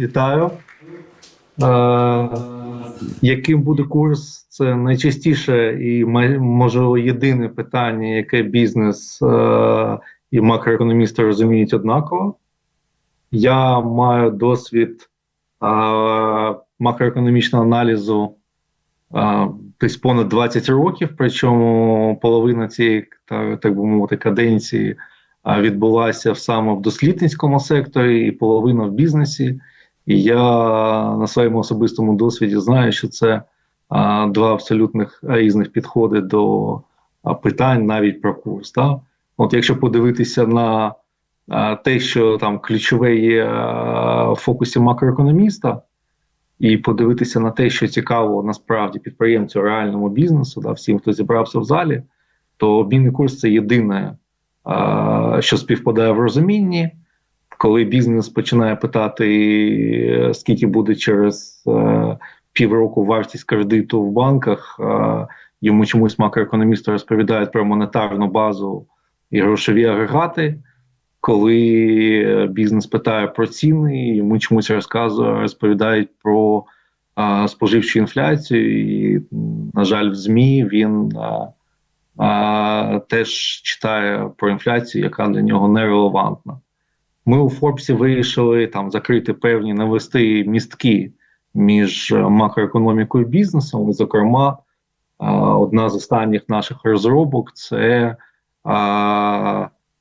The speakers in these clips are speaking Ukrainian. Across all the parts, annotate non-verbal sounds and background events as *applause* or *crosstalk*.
вітаю. Е, яким буде курс? Це найчастіше і можливо єдине питання, яке бізнес е, і макроекономісти розуміють однаково. Я маю досвід е, макроекономічного аналізу е, десь понад 20 років, причому половина цієї, так, би мовити, каденції а, відбулася саме в дослідницькому секторі і половина в бізнесі. І я на своєму особистому досвіді знаю, що це а, два абсолютних різних підходи до питань навіть про курс. Так? От якщо подивитися на а, те, що там ключове є в фокусі макроекономіста, і подивитися на те, що цікаво насправді підприємцю реальному бізнесу, да, всім, хто зібрався в залі, то обмінний курс це єдине, а, що співпадає в розумінні. Коли бізнес починає питати, е, скільки буде через е, півроку вартість кредиту в банках, йому чомусь макроекономісти розповідають про монетарну базу і грошові агрегати. Коли е, бізнес питає про ціни, йому чомусь розказує, розповідають про а, споживчу інфляцію, і, на жаль, в ЗМІ він а, а, теж читає про інфляцію, яка для нього нерелевантна. Ми у Форбсі вирішили там закрити певні навести містки між е, макроекономікою і бізнесом. Зокрема, одна з останніх наших розробок це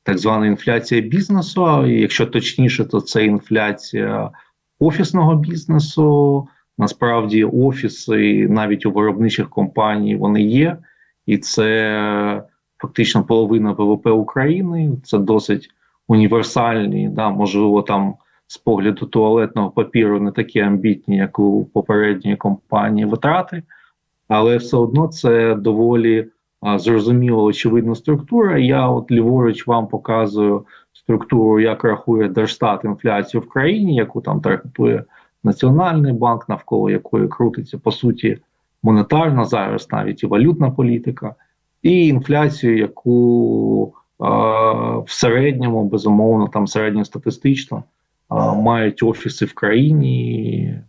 так звана інфляція бізнесу. Якщо точніше, то це інфляція офісного бізнесу. Насправді, офіси навіть у виробничих компаній вони є, і це фактично половина ВВП України. Це досить універсальні, да, можливо, там з погляду туалетного папіру не такі амбітні, як у попередньої компанії витрати, але все одно це доволі а, зрозуміло очевидна структура. Я от ліворуч вам показую структуру, як рахує Держстат інфляцію в країні, яку там трактує Національний банк, навколо якої крутиться по суті монетарна зараз, навіть і валютна політика, і інфляцію, яку в середньому, безумовно, там середньостатистично мають офіси в країні.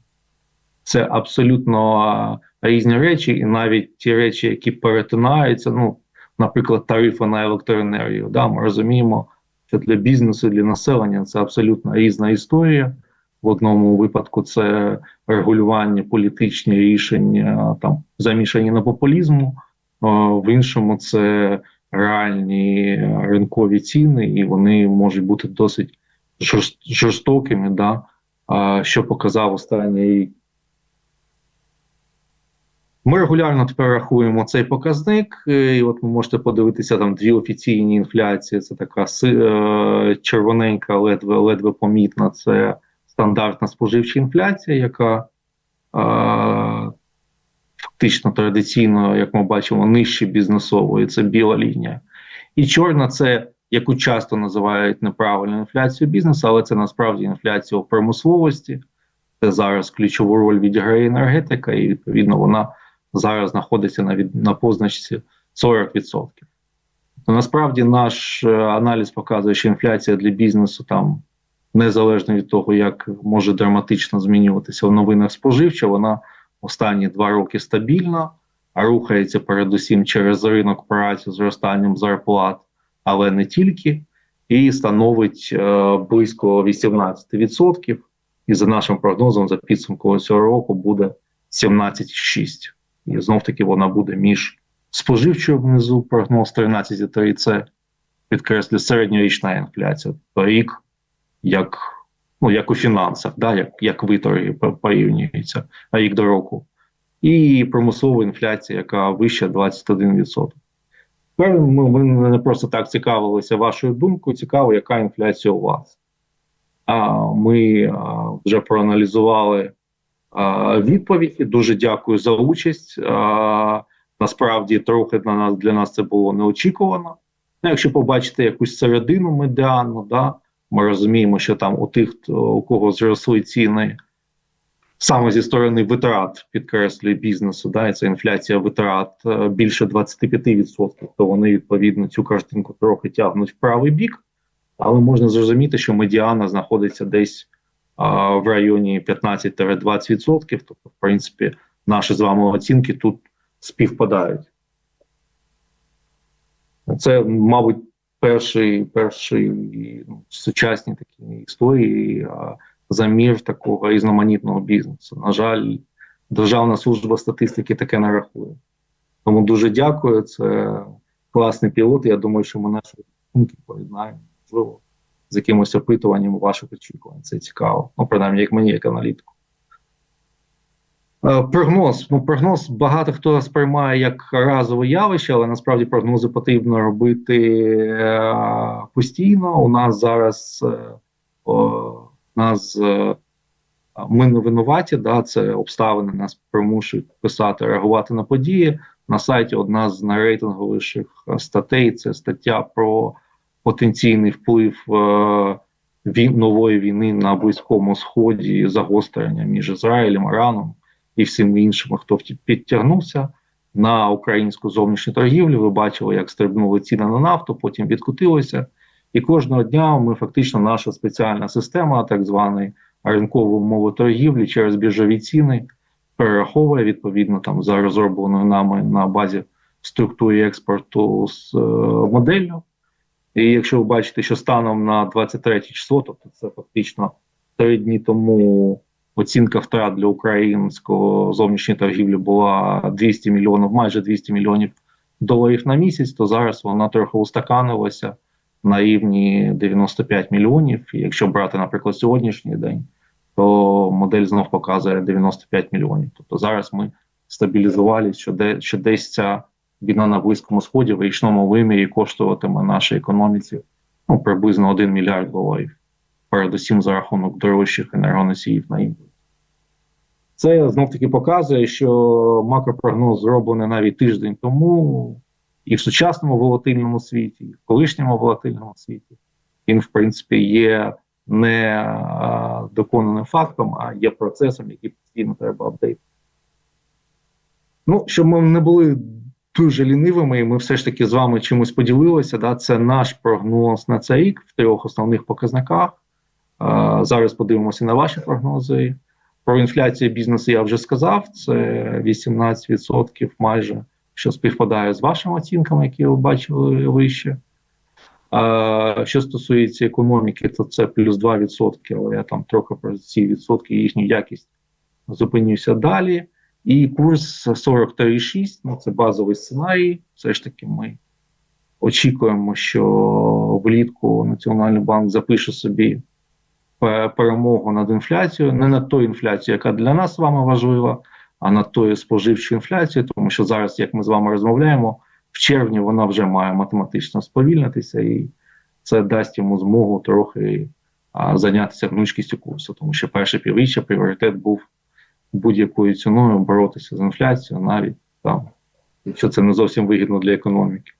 Це абсолютно різні речі, і навіть ті речі, які перетинаються, ну, наприклад, тарифи на електроенергію. Да, ми розуміємо, що для бізнесу, для населення це абсолютно різна історія. В одному випадку це регулювання політичні рішення, там замішані на популізму, в іншому це реальні ринкові ціни, і вони можуть бути досить жорст- жорстокими. Да? Що показав останній. Ми регулярно тепер рахуємо цей показник, е, і от ви можете подивитися там дві офіційні інфляції. Це така е, червоненька, ледве ледве помітна. Це стандартна споживча інфляція, яка е, фактично традиційно, як ми бачимо, нижче бізнесової. Це біла лінія. І чорна це яку часто називають неправильною інфляцією бізнесу, але це насправді інфляція у промисловості. Це зараз ключову роль відіграє енергетика, і відповідно вона зараз знаходиться на від на позначці 40%. То насправді наш е, аналіз показує, що інфляція для бізнесу там незалежно від того, як може драматично змінюватися в новинах споживча, вона останні два роки стабільна, а рухається передусім через ринок праці зростанням зарплат, але не тільки, і становить е, близько 18%. І за нашим прогнозом, за підсумком цього року буде 17,6%. І знов таки вона буде між споживчою внизу, прогноз 13,3%, це підкреслю середньорічна інфляція. То рік, як, ну, як у фінансах, да, як, як виторги по- порівнюються рік до року. І промислова інфляція, яка вища 21%. Тепер ми, не просто так цікавилися вашою думкою, цікаво, яка інфляція у вас. А ми а, вже проаналізували а, відповіді. Дуже дякую за участь. А, насправді, трохи на нас для нас це було неочікувано. Ну, якщо побачите якусь середину медіану, да, ми розуміємо, що там у тих, у кого зросли ціни саме зі сторони витрат, підкреслює бізнесу, да, і це інфляція витрат е, більше 25%, то вони відповідно цю картинку трохи тягнуть в правий бік. Але можна зрозуміти, що медіана знаходиться десь а, в районі 15-20%. Тобто, в принципі, наші з вами оцінки тут співпадають. Це, мабуть, перший перший ну, сучасні такі історії а, замір такого різноманітного бізнесу. На жаль, Державна служба статистики таке не рахує. Тому дуже дякую. Це класний пілот. Я думаю, що ми наші думки поєднаємо, можливо, з якимось опитуванням ваших очікувань. Це цікаво. Ну, принаймні, як мені, як аналітику. Е, Прогноз. Ну, прогноз багато хто сприймає як разове явище, але насправді прогнози потрібно робити е, постійно. У нас зараз е, нас е, ми не винуваті, да, це обставини нас примушують писати, реагувати на події. На сайті одна з найрейтинговіших статей це стаття про потенційний вплив е, вій- нової війни на Близькому Сході, загострення між Ізраїлем, Іраном і всім іншим, хто підтягнувся на українську зовнішню торгівлю. Ви бачили, як стрибнули ціни на нафту, потім відкотилося. І кожного дня ми фактично наша спеціальна система, так званий ринкової умови торгівлі через біржові ціни, перераховує відповідно там за розробленою нами на базі структури експорту з е, моделлю. І якщо ви бачите, що станом на 23 число, тобто це фактично три дні тому оцінка втрат для українського зовнішньої торгівлі була 200 мільйонів, майже 200 мільйонів доларів на місяць, то зараз вона трохи устаканилася на рівні 95 мільйонів. Якщо брати, наприклад, сьогоднішній день, то модель знов показує 95 мільйонів. Тобто зараз ми стабілізувалися, що, де, що десь ця війна на Близькому Сході в річному вимірі коштуватиме нашій економіці ну, приблизно 1 мільярд доларів, передусім за рахунок дорожчих енергоносіїв на імпорт. Це знов таки показує, що макропрогноз зроблений навіть тиждень тому, і в сучасному волатильному світі, і в колишньому волатильному світі, він, в принципі, є не доконаним фактом, а є процесом, який постійно треба апдейти. Ну, щоб ми не були дуже лінивими, і ми все ж таки з вами чимось поділилися. Да? Це наш прогноз на цей рік в трьох основних показниках. Зараз подивимося на ваші прогнози. Про інфляцію бізнесу я вже сказав. Це 18% майже, що співпадає з вашими оцінками, які ви бачили вище. Що стосується економіки, то це плюс 2%, але я там трохи про ці відсотки їхню якість зупинюся далі. І курс 43,6, ну це базовий сценарій. Все ж таки, ми очікуємо, що влітку Національний банк запише собі перемогу над інфляцією, не над тою інфляцією, яка для нас з вами важлива, а над тою споживчою інфляцією, тому що зараз, як ми з вами розмовляємо, в червні вона вже має математично сповільнитися, і це дасть йому змогу трохи а, зайнятися гнучкістю курсу, тому що перше півріччя пріоритет був будь-якою ціною боротися з інфляцією, навіть там, якщо це не зовсім вигідно для економіки.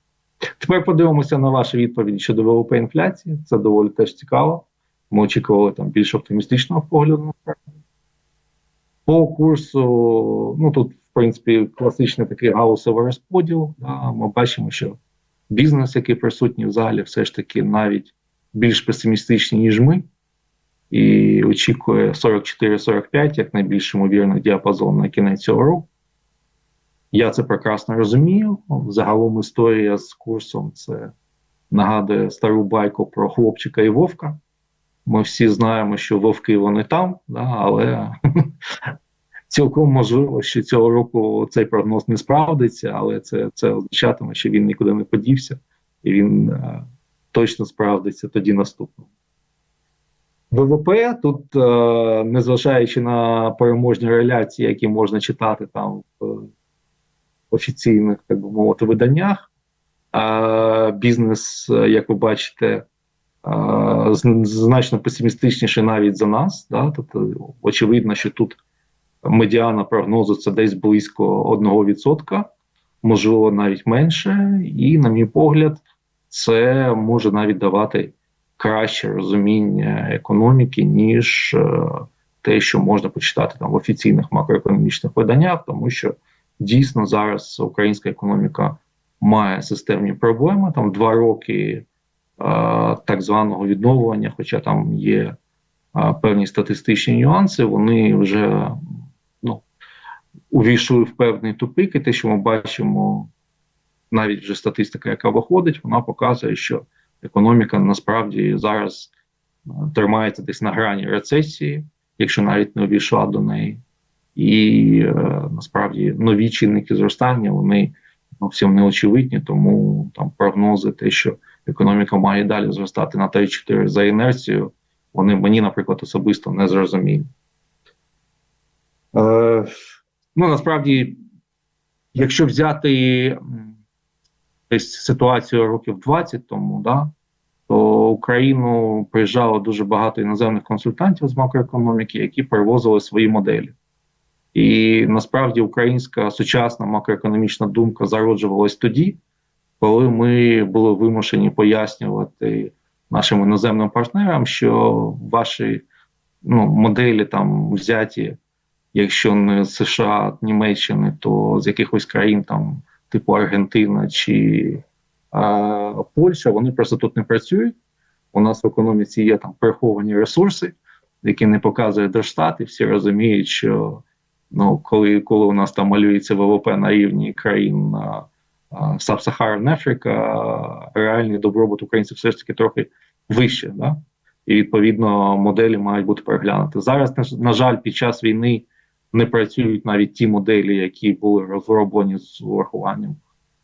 Тепер подивимося на ваші відповіді щодо ВВП інфляції. Це доволі теж цікаво. Ми очікували там більш оптимістичного погляду. По курсу, ну тут, в принципі, класичний такий гаусовий розподіл. Да, ми бачимо, що бізнес, який присутній в залі, все ж таки навіть більш песимістичний, ніж ми, і очікує 44-45 як найбільш ймовірний діапазон на кінець цього року. Я це прекрасно розумію. Загалом історія з курсом це нагадує стару байку про хлопчика і вовка. Ми всі знаємо, що вовки вони там, да, але *laughs* цілком можливо, що цього року цей прогноз не справдиться, але це, це означатиме, що він нікуди не подівся, і він е, точно справдиться тоді наступного. ВВП тут, е, незважаючи на переможні реляції, які можна читати там в офіційних, так би мовити, виданнях, е, бізнес, як ви бачите, значно песимістичніше навіть за нас. Да? Тобто, очевидно, що тут медіана прогнозу це десь близько 1%, можливо, навіть менше. І, на мій погляд, це може навіть давати краще розуміння економіки, ніж е, те, що можна почитати там в офіційних макроекономічних виданнях, тому що дійсно зараз українська економіка має системні проблеми. Там два роки так званого відновлення, хоча там є певні статистичні нюанси, вони вже ну, увійшли в певний тупик, і те, що ми бачимо, навіть вже статистика, яка виходить, вона показує, що економіка насправді зараз тримається десь на грані рецесії, якщо навіть не увійшла до неї. І е, насправді нові чинники зростання вони зовсім не очевидні, тому там прогнози, те, що економіка має далі зростати на 3-4 за інерцією, вони мені, наприклад, особисто не зрозумілі. Е, ну насправді, якщо взяти десь ситуацію років 20 тому, да, то Україну приїжджало дуже багато іноземних консультантів з макроекономіки, які привозили свої моделі. І насправді українська сучасна макроекономічна думка зароджувалась тоді, коли ми були вимушені пояснювати нашим іноземним партнерам, що ваші ну, моделі там взяті, якщо не з США, Німеччини, то з якихось країн, там, типу Аргентина чи а, Польща, вони просто тут не працюють. У нас в економіці є там приховані ресурси, які не показує Держстат, і всі розуміють, що ну, коли коли у нас там малюється ВВП на рівні країн Саб-Сахарна Африка, реальний добробут українців все ж таки трохи вище. Да? І відповідно моделі мають бути переглянуті. Зараз, на жаль, під час війни не працюють навіть ті моделі, які були розроблені з урахуванням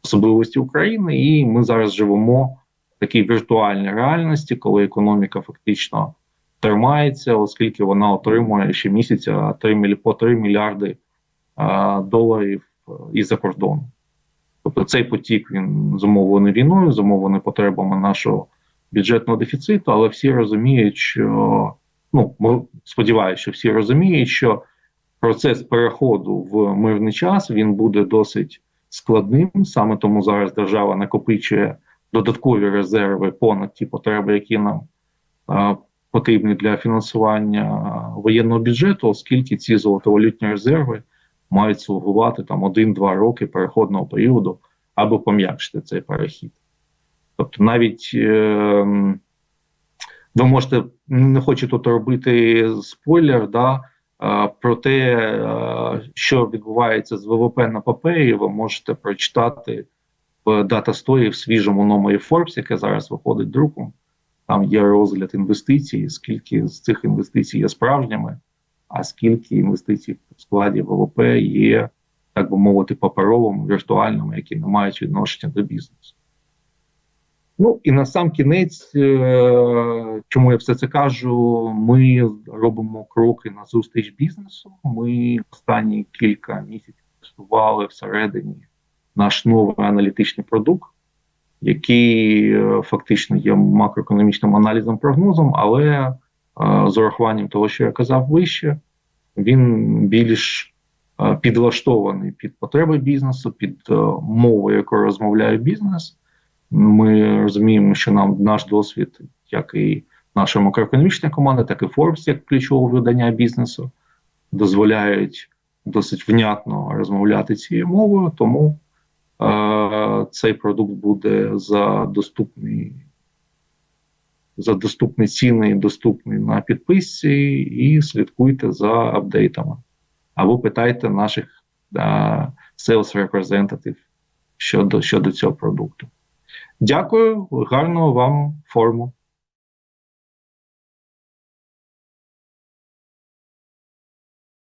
особливості України, і ми зараз живемо в такій віртуальній реальності, коли економіка фактично тримається, оскільки вона отримує щомісяця 3, по 3 мільярди доларів із-за кордону. Тобто цей потік він зумовлений війною, зумовлений потребами нашого бюджетного дефіциту, але всі розуміють, що ну сподіваюся, що всі розуміють, що процес переходу в мирний час він буде досить складним. Саме тому зараз держава накопичує додаткові резерви понад ті потреби, які нам а, потрібні для фінансування воєнного бюджету, оскільки ці золотовалютні резерви мають слугувати там один-два роки переходного періоду або пом'якшити цей перехід. Тобто, навіть е, ви можете не хочу тут робити спойлер, да, е, про те, е, що відбувається з ВВП на папері, ви можете прочитати в дата-стої в свіжому номері Forbes, яке зараз виходить друком. Там є розгляд інвестицій, скільки з цих інвестицій є справжніми, а скільки інвестицій в складі ВВП є, так би мовити, паперовими, віртуальними, які не мають відношення до бізнесу. Ну і на сам кінець, е, чому я все це кажу, ми робимо кроки на зустріч бізнесу. Ми останні кілька місяців тестували всередині наш новий аналітичний продукт який е, фактично є макроекономічним аналізом прогнозом, але з урахуванням того, що я казав вище, він більш е, підлаштований під потреби бізнесу, під мову, якою розмовляє бізнес. Ми розуміємо, що нам наш досвід, як і наша макроекономічна команда, так і Forbes, як ключове видання бізнесу, дозволяють досить внятно розмовляти цією мовою. Тому цей продукт буде за доступний за доступні ціни і доступні на підписці, і слідкуйте за апдейтами. Або питайте наших uh, sales representative щодо, щодо цього продукту. Дякую, гарного вам форму.